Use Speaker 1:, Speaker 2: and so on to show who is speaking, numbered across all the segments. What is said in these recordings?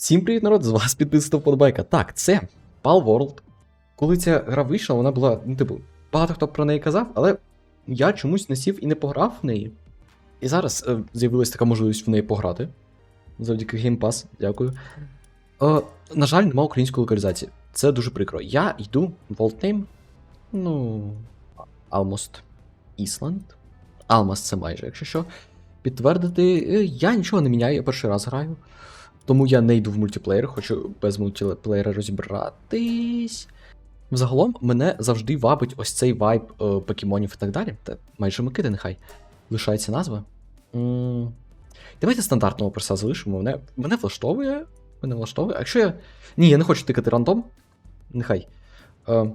Speaker 1: Всім привіт, народ! З вас підписав Подбайка. Так, це Pal World. Коли ця гра вийшла, вона була, ну, типу, багато хто про неї казав, але я чомусь не сів і не пограв в неї. І зараз е, з'явилася така можливість в неї пограти. Завдяки Game Pass, дякую. Е, на жаль, нема української локалізації. Це дуже прикро. Я йду в Name, ну. Almost Island. Almost це майже, якщо що. Підтвердити, е, я нічого не міняю, я перший раз граю. Тому я не йду в мультиплеєр, хочу без мультиплеєра розібратись. Загалом мене завжди вабить ось цей вайб е, покемонів і так далі. Та майже Микиди, нехай. Лишається назва. м Давайте стандартного перса залишимо. Мене, мене влаштовує. Мене влаштовує. А якщо я. Ні, я не хочу тикати рандом. Нехай. Е,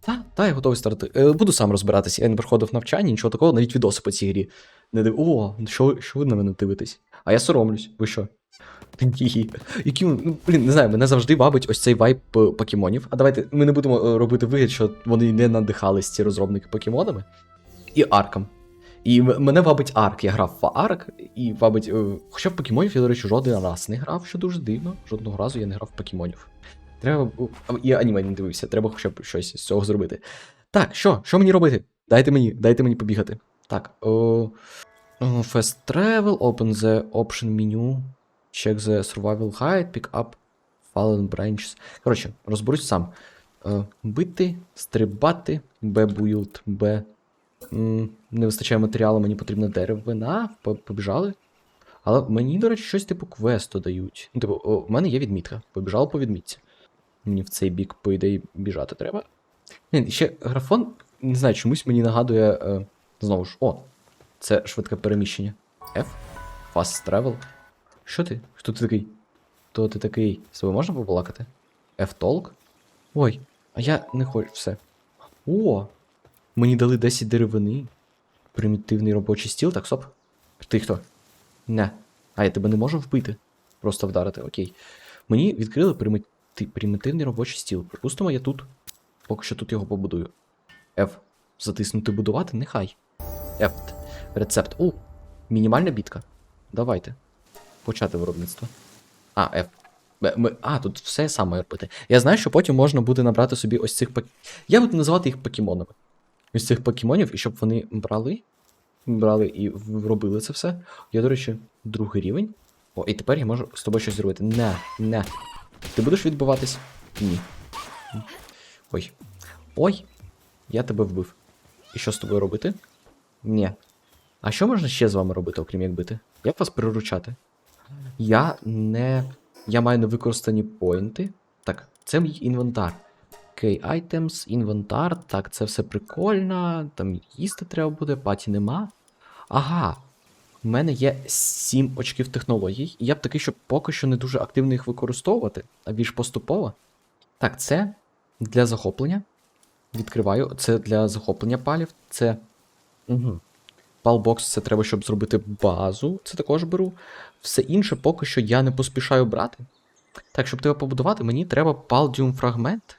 Speaker 1: та, та, я готовий старти. Е, буду сам розбиратися. Я не проходив навчання, нічого такого, навіть відоси по цій грі. Не див... О, що, що ви на мене дивитесь? А я соромлюсь, ви що? Ні. Які, ну, блін, не знаю, мене завжди вабить ось цей вайб е, покемонів. А давайте ми не будемо е, робити вигляд, що вони не надихались ці розробники покемонами. І арком. І мене вабить арк. Я грав в арк, і вабить. е, Хоча в покемонів я, до речі, жоден раз не грав, що дуже дивно. Жодного разу я не грав в покемонів. Треба. І аніме не дивився, треба хоча б щось з цього зробити. Так, що? Що мені робити? Дайте мені, дайте мені побігати. Так. О, fast travel, open the option menu. Check the survival guide, pick up fallen branches. Коротше, розберусь сам. Е, бити, стрибати, Б build, Б. Не вистачає матеріалу, мені потрібна деревина. Побіжали. Але мені, до речі, щось типу квесту дають. Ну, типу, в мене є відмітка. Побіжали по відмітці. Мені в цей бік, по ідеї, біжати треба. Ні, ще графон, не знаю, чомусь мені нагадує. Е, знову ж, о, це швидке переміщення. F. Fast travel. Що ти? Хто ти такий? Хто ти такий? З тобою можна побалакати? F-Talk? Ой, а я не хочу все. О! Мені дали 10 деревини. Примітивний робочий стіл, так, стоп. Ти хто? Не. А я тебе не можу вбити. Просто вдарити, окей. Мені відкрили приміти- примітивний робочий стіл. Припустимо, я тут. Поки що тут його побудую. F. Затиснути будувати? Нехай. F. Рецепт. У. Мінімальна бітка. Давайте. Почати виробництво. А, F. Ми, а, тут все саме робити. Я знаю, що потім можна буде набрати собі ось цих пок... Я буду називати їх покемонами. Ось цих покемонів, і щоб вони брали. Брали і робили це все. Я, до речі, другий рівень. О, і тепер я можу з тобою щось зробити. Не, не. Ти будеш відбиватись? Ні. Ой. Ой. Я тебе вбив. І що з тобою робити? Ні. А що можна ще з вами робити, окрім як бити? Як вас приручати? Я не. Я маю невикористані поінти. Так, це мій інвентар. Окей, items, інвентар. Так, це все прикольно. Там їсти треба буде, паті нема. Ага. У мене є 7 очків технологій, і я б такий, щоб поки що не дуже активно їх використовувати, а більш поступово. Так, це для захоплення. Відкриваю. Це для захоплення палів. Це. Угу. Палбокс це треба, щоб зробити базу. Це також беру. Все інше поки що я не поспішаю брати. Так, щоб тебе побудувати, мені треба палдіум фрагмент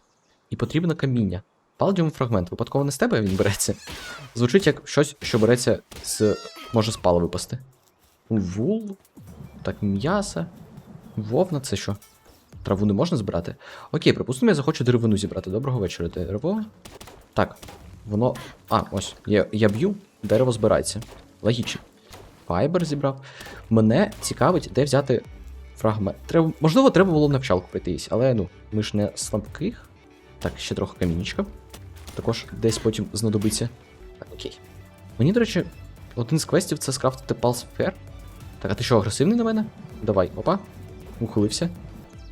Speaker 1: і потрібно каміння. Палдіум фрагмент, випадково не з тебе він береться. Звучить як щось, що береться з. може з пала випасти. Вул. Так, м'ясо. Вовна, це що? Траву не можна збирати? Окей, припустимо, я захочу деревину зібрати. Доброго вечора, дерево. Так, воно. А, ось. Я, я б'ю, дерево збирається. Логічно. Файбер зібрав. Мене цікавить, де взяти фрагмент. Треба, можливо, треба було б навчалку пройтись, але ну, ми ж не слабких. Так, ще трохи камінічка. Також десь потім знадобиться. Так, окей. Мені, до речі, один з квестів це скрафтити Fair. Так, а ти що, агресивний на мене? Давай, опа. Ухилився.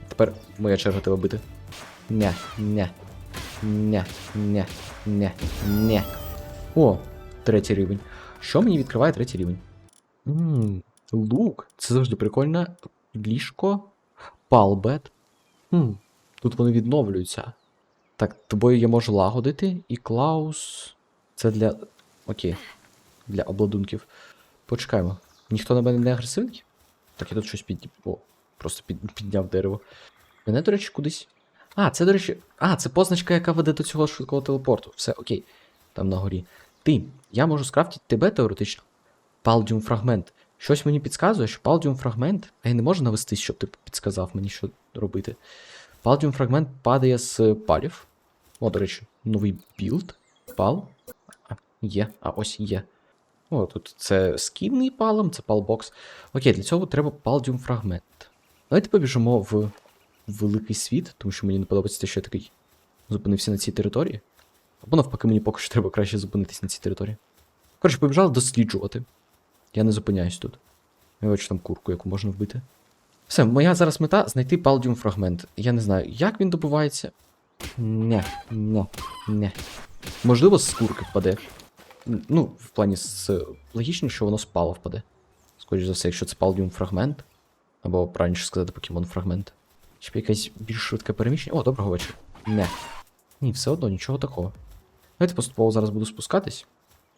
Speaker 1: Тепер моя черга тебе бити. Не, не. Не, не, не, не. О, третій рівень. Що мені відкриває третій рівень? Ммм, лук. Це завжди прикольно. Ліжко. Палбет. Хм, тут вони відновлюються. Так, тобою я можу лагодити. І Клаус. Це для. Окей. Для обладунків. Почекаємо. Ніхто на мене не агресивний? Так, я тут щось під... О, просто під... підняв дерево. Мене, до речі, кудись. А, це, до речі. А, це позначка, яка веде до цього швидкого телепорту. Все, окей. Там на горі. Ти, я можу скрафтити тебе теоретично. Палдіум фрагмент, Щось мені підказує, що палдіум фрагмент. А я не можу навестись, щоб ти підсказав мені, що робити. Палдіум фрагмент падає з палів. О, до речі, новий білд. Пал. Є. А ось є. О, тут це скінний палом, це палбокс. Окей, для цього треба палдіум фрагмент. Давайте побіжимо в великий світ, тому що мені не подобається що я такий зупинився на цій території. Або навпаки, мені поки що треба краще зупинитись на цій території. Коротше, побіжали досліджувати. Я не зупиняюсь тут. Я бачу там курку, яку можна вбити. Все, моя зараз мета знайти палдіум фрагмент. Я не знаю, як він добувається. Не, не, не. Можливо, з курки впаде. Ну, в плані з логічно, що воно з пала впаде. Скоріше за все, якщо це палдіум фрагмент. Або правильніше сказати покемон фрагмент. Чи якесь більш швидке переміщення. О, доброго вечора. Не. Ні, все одно, нічого такого. Давайте поступово зараз буду спускатись.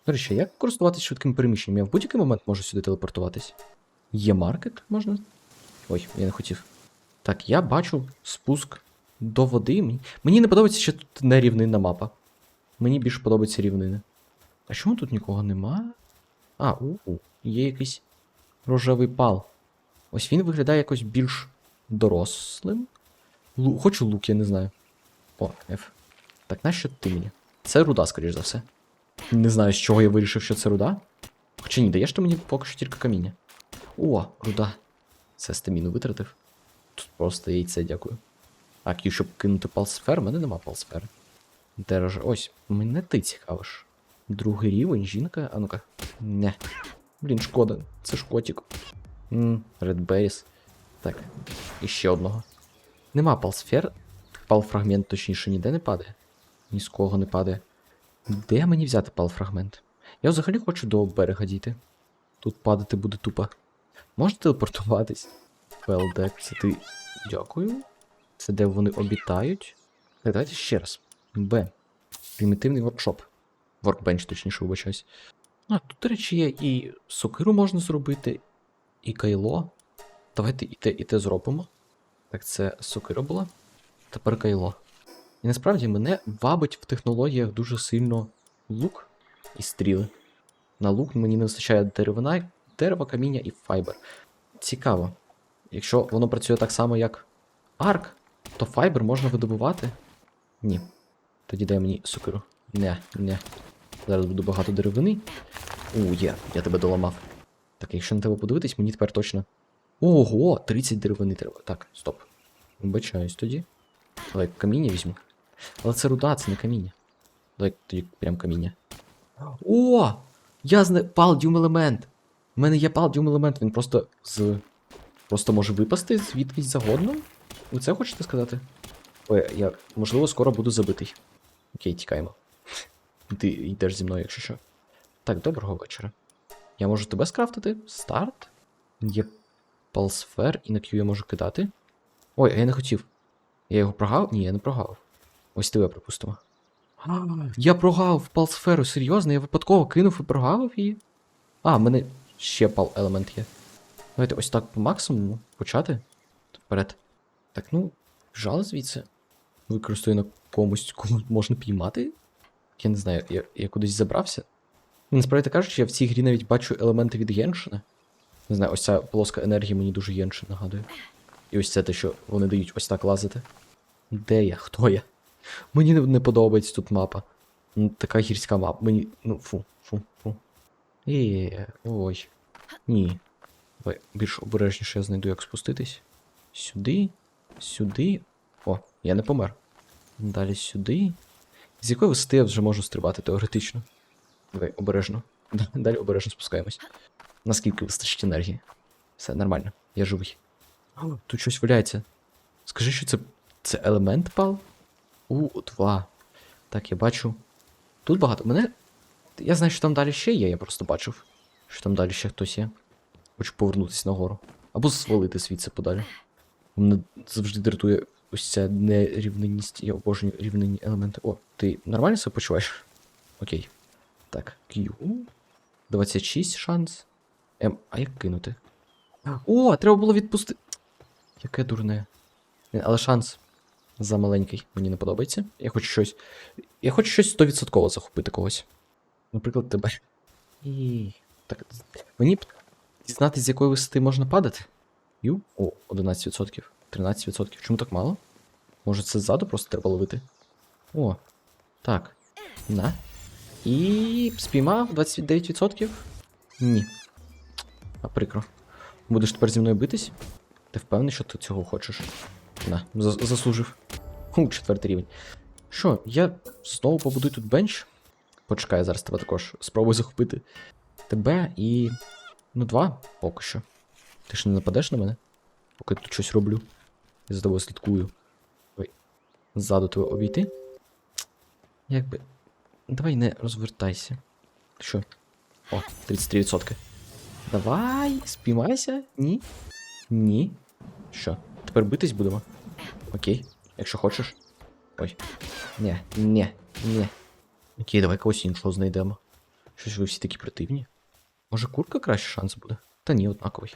Speaker 1: До речі, як користуватись швидким переміщенням? Я в будь-який момент можу сюди телепортуватись. Є маркет, можна. Ой, я не хотів. Так, я бачу спуск до води. Мені, не подобається, що тут не рівнинна мапа. Мені більше подобаються рівнини. А чому тут нікого нема? А, у, у є якийсь рожевий пал. Ось він виглядає якось більш дорослим. Лу... Хочу лук, я не знаю. О, F. Так, нащо ти мені? Це руда, скоріш за все. Не знаю, з чого я вирішив, що це руда. Хоча ні, даєш ти мені поки що тільки каміння. О, руда. Це стаміну витратив. Тут просто яйце, дякую. Так, і щоб кинути палсфер, в мене нема палсфери. Де. Ось, мене ти цікавиш. Другий рівень, жінка. А ну-ка. Не. Блін, шкода. Це ж котик. Редбейс. Так, і ще одного. Нема палсфер. Палфрагмент, точніше, ніде не падає. Ні з кого не падає. Де мені взяти палфрагмент? Я взагалі хочу до берега дійти. Тут падати буде тупо. Можна телепортуватись? Велдек, це ти. Дякую. Це де вони обітають. Так, давайте ще раз. Б. Примітивний воркшоп. Воркбенч, точніше, вибачаюсь. А, тут, до речі, є і сокиру можна зробити, і кайло. Давайте і те, і те зробимо. Так, це сокира була. Тепер кайло. І насправді мене вабить в технологіях дуже сильно лук і стріли. На лук мені не вистачає деревина, дерева, каміння і файбер. Цікаво. Якщо воно працює так само, як арк, то файбер можна видобувати? Ні. Тоді дай мені сокиру. Не, не. Зараз буде багато деревини. У, є, я тебе доламав. Так, якщо на тебе подивитись, мені тепер точно. Ого, 30 деревини треба. Так, стоп. Вибачаюсь тоді. Давай каміння візьму. Але це руда, це не каміння. Давай тоді прям каміння. О! Я зна... палдіум елемент. У мене є палдіум елемент, він просто з. Просто може випасти звідкись загодно? Ви це хочете сказати? Ой, я, можливо, скоро буду забитий. Окей, тікаємо. Ти йдеш зі мною, якщо що. Так, доброго вечора. Я можу тебе скрафтити? Старт? Є палсфер, і на Q я можу кидати. Ой, а я не хотів. Я його прогав? Ні, я не прогав. Ось тебе припустимо. Я прогав палсферу, серйозно, я випадково кинув і прогавив її. А, в мене ще пал елемент є. Давайте ось так по максимуму почати. Вперед. Так, ну, жал звідси. Використаю на комусь, кому можна піймати. Я не знаю, я, я кудись забрався. Ну, Насправді кажучи, я в цій грі навіть бачу елементи від Геншина. Не знаю, ось ця полоска енергії мені дуже Геншин нагадує. І ось це те, що вони дають ось так лазити. Де я? Хто я? Мені не, подобається тут мапа. Ну, Така гірська мапа. Мені. Ну, фу, фу, фу. Є, ой. Ні. Давай більш обережніше я знайду, як спуститись. Сюди, сюди. О, я не помер. Далі сюди. З якої висоти я вже можу стрибати теоретично? Давай, обережно. Далі обережно спускаємось. Наскільки вистачить енергії? Все, нормально, я живий. Тут щось валяється. Скажи, що це. Це елемент пал? У, два. Так, я бачу. Тут багато. Мене. Я знаю, що там далі ще є, я просто бачив. Що там далі ще хтось є. Хочу повернутися нагору. Або свалити звідси подалі. Мене завжди дратує ось ця нерівненість. Я обожнюю рівнені елементи. О, ти нормально себе почуваєш? Окей. Так, Q. 26 шанс. М, а як кинути? О, треба було відпустити. Яке дурне. Але шанс замаленький. Мені не подобається. Я хочу щось. Я хочу щось 100% захопити когось. Наприклад, тебе. І. Так. Мені б. дізнатися, з якої висоти можна падати? Ю? О, 11%. 13%. Чому так мало? Може це ззаду просто треба ловити? О, так. На. І спіймав 29%? Ні. А прикро. Будеш тепер зі мною битись? Ти впевнений, що ти цього хочеш? На, заслужив. Четвертий рівень. Що, я знову побудую тут бенч? Почекай, зараз тебе також спробую захопити. Тебе і. Ну, два поки що. Ти ж не нападеш на мене? Поки тут щось роблю. Я за тобою слідкую. Ой. Ззаду тебе обійти. Якби. Давай не розвертайся. Що? О, 33%. Давай, спіймайся. Ні. Ні. Що? Тепер битись будемо? Окей, якщо хочеш. Ой. Ні, ні, ні. Окей, давай когось іншого знайдемо. Щось ви всі такі противні. Може, курка краще шанс буде? Та ні, однаковий.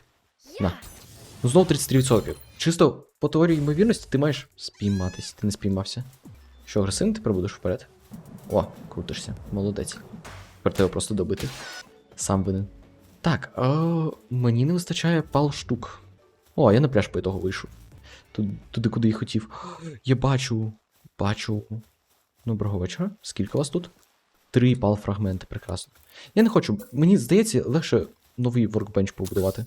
Speaker 1: На. Ну знову 33%. Чисто по теорії ймовірності ти маєш спійматись. Ти не спіймався. Що, агресивний тепер будеш вперед? О, крутишся. Молодець. Тепер тебе просто добити. Сам винен. Так, о, мені не вистачає пал штук. О, я на пляж по ітогу вийшов. Туди, куди і хотів. Я бачу. Бачу. Доброго вечора. Скільки вас тут? Три пал фрагменти, прекрасно. Я не хочу. Мені здається, легше новий воркбенч побудувати,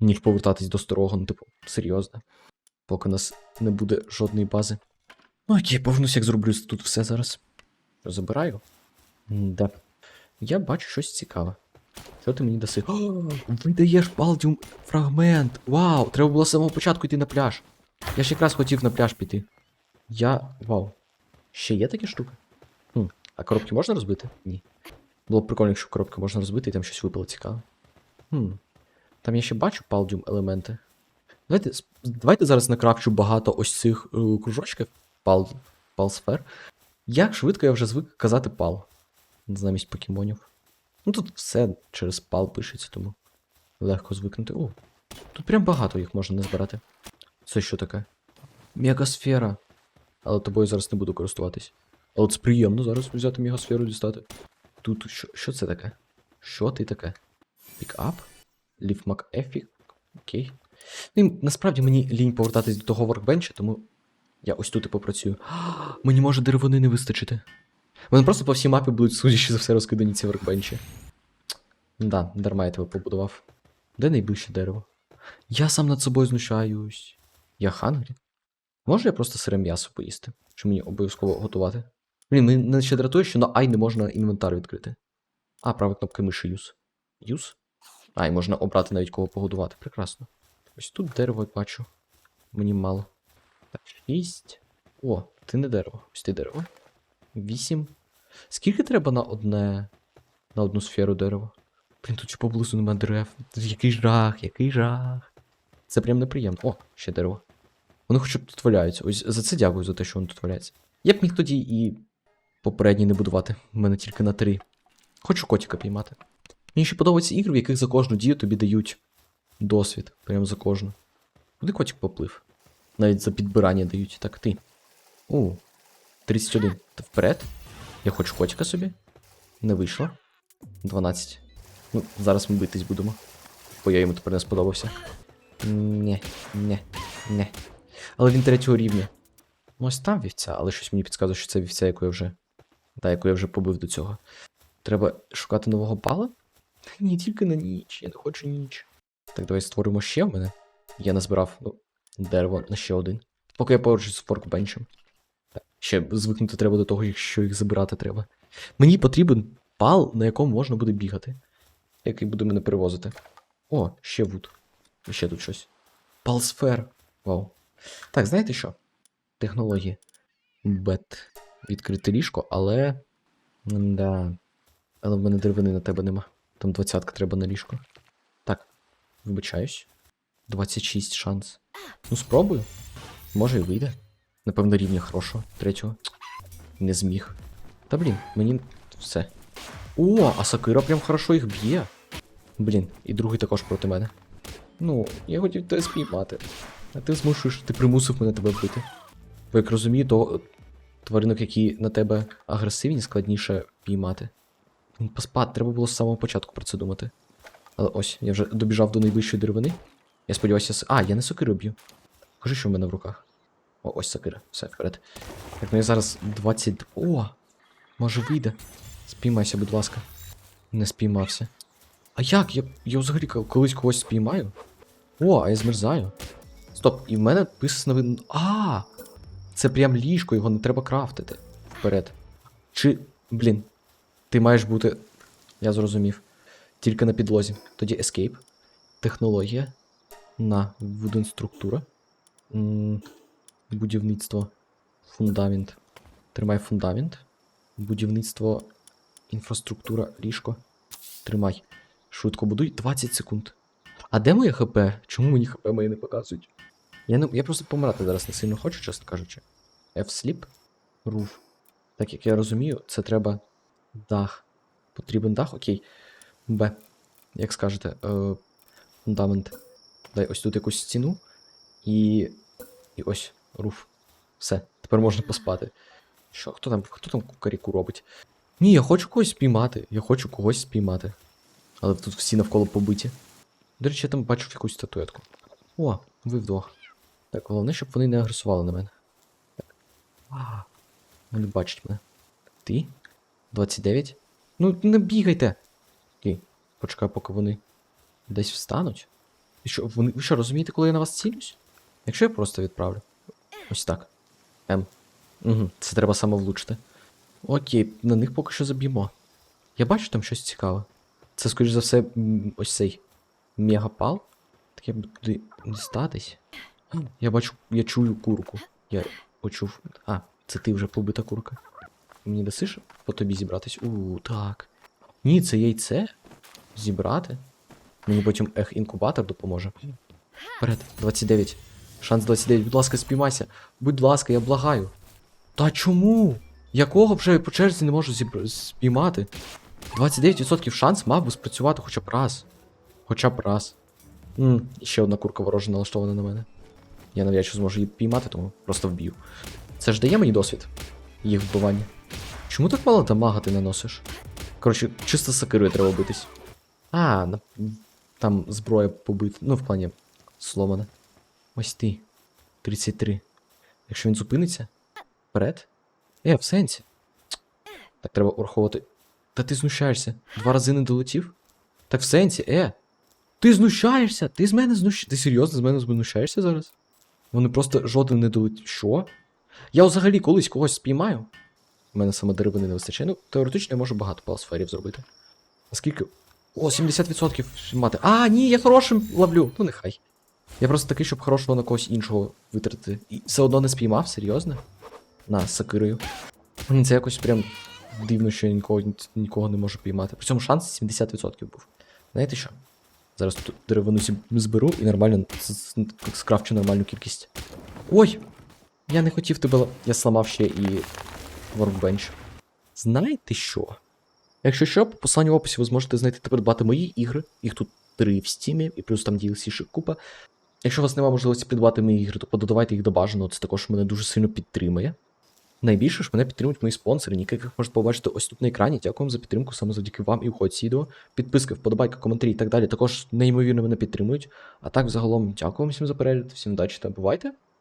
Speaker 1: ніж повертатись до старого, ну, типу, серйозно. Поки у нас не буде жодної бази. Ну, окей, повернусь, як зроблю тут все зараз. Забираю. Да. Я бачу щось цікаве. Що ти мені даси? О, видаєш палдіум фрагмент. Вау! Треба було з самого початку йти на пляж. Я ж якраз хотів на пляж піти. Я. Вау. Ще є такі штуки? Хм. А коробки можна розбити? Ні. Було б прикольно, якщо коробки можна розбити і там щось випало цікаве. Хм. Там я ще бачу палдіум елементи. Давайте, давайте зараз накрафчу багато ось цих е, кружочків. Пал, пал-сфер. Як швидко я вже звик казати пал. Замість покемонів. Ну тут все через пал пишеться, тому легко звикнути. О, тут прям багато їх можна назбирати. Це що таке? Мегасфера. Але тобою зараз не буду користуватись. Але це приємно зараз взяти мегасферу дістати. Тут що, що це таке? Що ти таке? Пікап? Лів МакЕфік? Окей. Ну, і насправді мені лінь повертатись до того воркбенча, тому я ось тут і попрацюю. Мені може деревини не вистачити. Вони просто по всій мапі будуть, судячи за все, розкидані ці воркбенчі. Да, дарма я тебе побудував. Де найближче дерево? Я сам над собою знущаюсь. Я хангрі. Може я просто сире м'ясо поїсти? Чи мені обов'язково готувати? Блін, мене ще дратує, що на Ай не можна інвентар відкрити. А, права кнопка миші юз. Юз? А, і можна обрати навіть кого погодувати. Прекрасно. Ось тут дерево бачу. Мені мало. Так, шість. О, ти не дерево. Ось ти дерево. Вісім. Скільки треба на одне. на одну сферу дерева? Блін, тут ще поблизу нема дерев. Який жах, який жах. Це прям неприємно. О, ще дерево. Вони хоча б тут валяються. Ось за це дякую за те, що вони тут валяються. Я б міг тоді і попередній не будувати. У мене тільки на три. Хочу котика піймати. Мені ще подобаються ігри, в яких за кожну дію тобі дають досвід. Прям за кожну. Куди котик поплив? Навіть за підбирання дають. Так, ти. У, 31. Та вперед. Я хочу котика собі. Не вийшло. 12. Ну, зараз ми битись будемо. Бо я йому тепер не сподобався. Нє, нє, нє. Але він третього рівня. Ну, ось там вівця, але щось мені підказує, що це вівця, яку я вже. Да, яку я вже побив до цього. Треба шукати нового пала? Ні, тільки на ніч, я не хочу ніч. Так, давай створимо ще в мене. Я назбирав ну, дерево на ще один. Поки я поруч з форкбенчем. Ще звикнути треба до того, що їх забирати треба. Мені потрібен пал, на якому можна буде бігати. Який буде мене перевозити. О, ще вуд. Ще тут щось. Палсфер. Вау. Так, знаєте що? Технології. Бет. Відкрите ліжко, але. Да. Але в мене деревини на тебе нема. Там двадцятка треба на ліжко. Так, вибачаюсь. 26 шанс. Ну, спробую. Може і вийде. Напевно, рівня хорошого. Третього. Не зміг. Та блін, мені все. О, а Сакира прям хорошо їх б'є. Блін, і другий також проти мене. Ну, я хотів тебе спіймати. А ти змушуєш, ти примусив мене тебе вбити. Бо як розумію, то тваринок, які на тебе агресивні, складніше піймати. Блін, поспад, треба було з самого початку про це думати. Але ось, я вже добіжав до найвищої деревини. Я сподіваюся, а, я не сокиру б'ю. Кажи, що в мене в руках. О, ось сокира. Все, вперед. Так, ну я зараз 20. О! Може вийде. Спіймайся, будь ласка. Не спіймався. А як? Я, я взагалі колись когось спіймаю? О, а я змерзаю. Стоп, і в мене писано новин. А! Це прям ліжко, його не треба крафтити. Вперед. Чи. Блін. Ти маєш бути. Я зрозумів. Тільки на підлозі. Тоді Escape. Технологія. На Wooden структура. М, Будівництво. Фундамент. Тримай фундамент. Будівництво. Інфраструктура, ліжко. Тримай. Швидко будуй 20 секунд. А де моє ХП? Чому мені ХП мої не показують? Я, не, я просто помирати зараз не сильно хочу, чесно кажучи. F-sleep. Roof. Так як я розумію, це треба дах. Потрібен дах, окей. Б. Як скажете, е, фундамент. Дай ось тут якусь стіну. І. І ось руф. Все, тепер можна поспати. Що, хто там, хто там кукаріку робить? Ні, я хочу когось спіймати. Я хочу когось спіймати. Але тут всі навколо побиті. До речі, я там бачив якусь статуетку. О, ви вдвох. Так, головне, щоб вони не агресували на мене. Так. А, вони бачать мене. Ти? 29? Ну, не бігайте. Окей, почекаю, поки вони десь встануть. І що, вони, ви що, розумієте, коли я на вас цілюсь? Якщо я просто відправлю. Ось так. М. Угу, це треба саме влучити. Окей, на них поки що заб'ємо. Я бачу там щось цікаве. Це, скоріш за все, ось цей мегапал. Так я буду туди дістатись. Я бачу, я чую курку. Я почув. А, це ти вже побита курка. Мені дасиш по тобі зібратись? У, так. Ні, це яйце. Зібрати. Мені потім ех інкубатор допоможе. Вперед, 29. Шанс 29. Будь ласка, спіймайся. Будь ласка, я благаю. Та чому? Якого вже по черзі не можу зібр... спіймати? 29% шанс мав би спрацювати хоча б раз. Хоча б раз. Ммм, ще одна курка ворожа налаштована на мене. Я навряд чи зможу її піймати, тому просто вб'ю. Це ж дає мені досвід. Їх вбивання. Чому так мало дамага ти наносиш? Коротше, чисто сакирою треба битись. А, там зброя побита. Ну, в плані сломана. Ось ти. 33. Якщо він зупиниться. Вперед? Е, в сенсі. Так треба враховувати. Та ти знущаєшся. Два рази не долетів? Так в сенсі, е. Ти знущаєшся? Ти з мене знущаєшся? Ти серйозно з мене знущаєшся зараз? Вони просто жоден не долетів. Що? Я взагалі колись когось спіймаю. У мене саме деревини не вистачає. Ну, теоретично я можу багато палсферів зробити. Наскільки. О, 70% мати. А, ні, я хорошим ловлю. Ну нехай. Я просто такий, щоб хорошого на когось іншого витратити. І все одно не спіймав, серйозно? На, з сакирою. Це якось прям дивно, що я нікого, нікого не можу піймати. При цьому шанс 70% був. Знаєте що? Зараз тут деревину зберу і нормально скрафчу нормальну кількість. Ой! Я не хотів тебе. Я сламав ще і workbench. Знаєте що? Якщо що, по посиланню в описі ви зможете знайти та придбати мої ігри. Їх тут три в стімі, і плюс там DLC ще купа. Якщо у вас немає можливості придбати мої ігри, то пододавайте їх до бажаного, це також мене дуже сильно підтримує. Найбільше ж мене підтримують мої спонсори, яких можете побачити ось тут на екрані. Дякую за підтримку, саме завдяки вам і уходці відео. Підписки, вподобайки, коментарі і так далі також неймовірно мене підтримують. А так, взагалом, дякую всім за перегляд, всім удачі та бувайте!